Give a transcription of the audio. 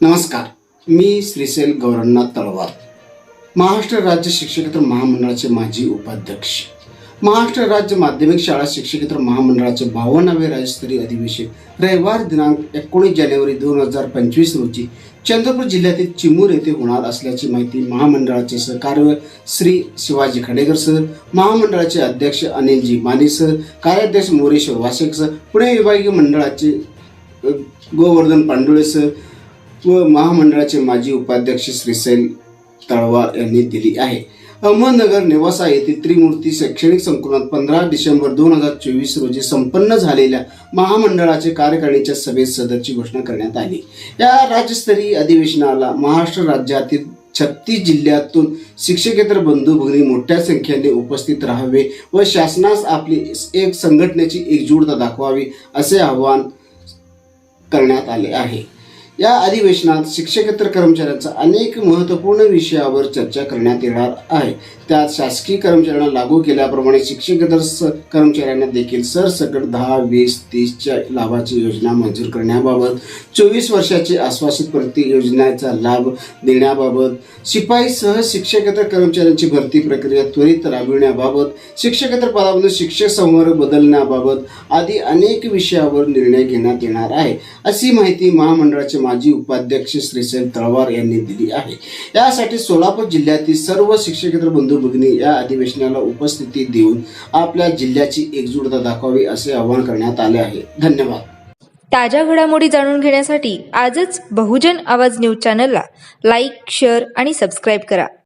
नमस्कार मी श्रीसेल गौरवनाथ तळवार महाराष्ट्र राज्य शिक्षकेतर महामंडळाचे माजी उपाध्यक्ष. महाराष्ट्र राज्य माध्यमिक शाळा शिक्षकेतर महामंडळाचे बावन्नावे राज्यस्तरीय अधिवेशन रविवार दिनांक एकोणीस जानेवारी दोन हजार पंचवीस रोजी चंद्रपूर जिल्ह्यातील चिमूर येथे होणार असल्याची माहिती महामंडळाचे सहकार्य श्री शिवाजी खडेकर सर महामंडळाचे अध्यक्ष अनिलजी माने सर कार्याध्यक्ष मोरेश्वर वासेक सर पुणे विभागीय मंडळाचे गोवर्धन पांडुळे सर व महामंडळाचे माजी उपाध्यक्ष श्रीसैल तळवार यांनी दिली आहे. अहमदनगर नेवासा येथील त्रिमूर्ती शैक्षणिक संकुलात पंधरा डिसेंबर दोन हजार चोवीस रोजी संपन्न झालेल्या महामंडळाचे कार्यकारिणीच्या सभेत सदरची घोषणा करण्यात आली. या राज्यस्तरीय अधिवेशनाला महाराष्ट्र राज्यातील छत्तीस जिल्ह्यातून शिक्षकेतर बंधू भगिनी मोठ्या संख्येने उपस्थित राहावे व शासनास आपली एक संघटनेची एकजूटता दाखवावी असे आवाहन करण्यात आले आहे. या अधिवेशनात शिक्षकेतर कर्मचाऱ्यांचा अनेक महत्त्वपूर्ण विषयावर चर्चा करण्यात येणार आहे. त्यात शासकीय कर्मचाऱ्यांना लागू केल्याप्रमाणे शिक्षकेतर स कर्मचाऱ्यांना देखील सरसकट दहा वीस तीसच्या लाभाची योजना मंजूर करण्याबाबत चोवीस वर्षाची आश्वासित प्रति योजनेचा लाभ देण्याबाबत शिपाईसह शिक्षकेतर कर्मचाऱ्यांची भरती प्रक्रिया त्वरित राबविण्याबाबत शिक्षकेतर पदामधून शिक्षक संवर्ग बदलण्याबाबत आदी अनेक विषयावर निर्णय घेण्यात येणार आहे. अशी माहिती महामंडळाचे माजी उपाध्यक्ष श्रीसेन तळवार यांनी दिली आहे. यासाठी सोलापूर जिल्ह्यातील सर्व शिक्षकेतर बंधू भगिनी या अधिवेशनाला उपस्थिती देऊन आपल्या जिल्ह्याची एकजूटता दाखवावी असे आवाहन करण्यात आले आहे. धन्यवाद. ताज्या घडामोडी जाणून घेण्यासाठी आजच बहुजन आवाज न्यूज चॅनलला लाईक शेअर आणि सबस्क्राईब करा.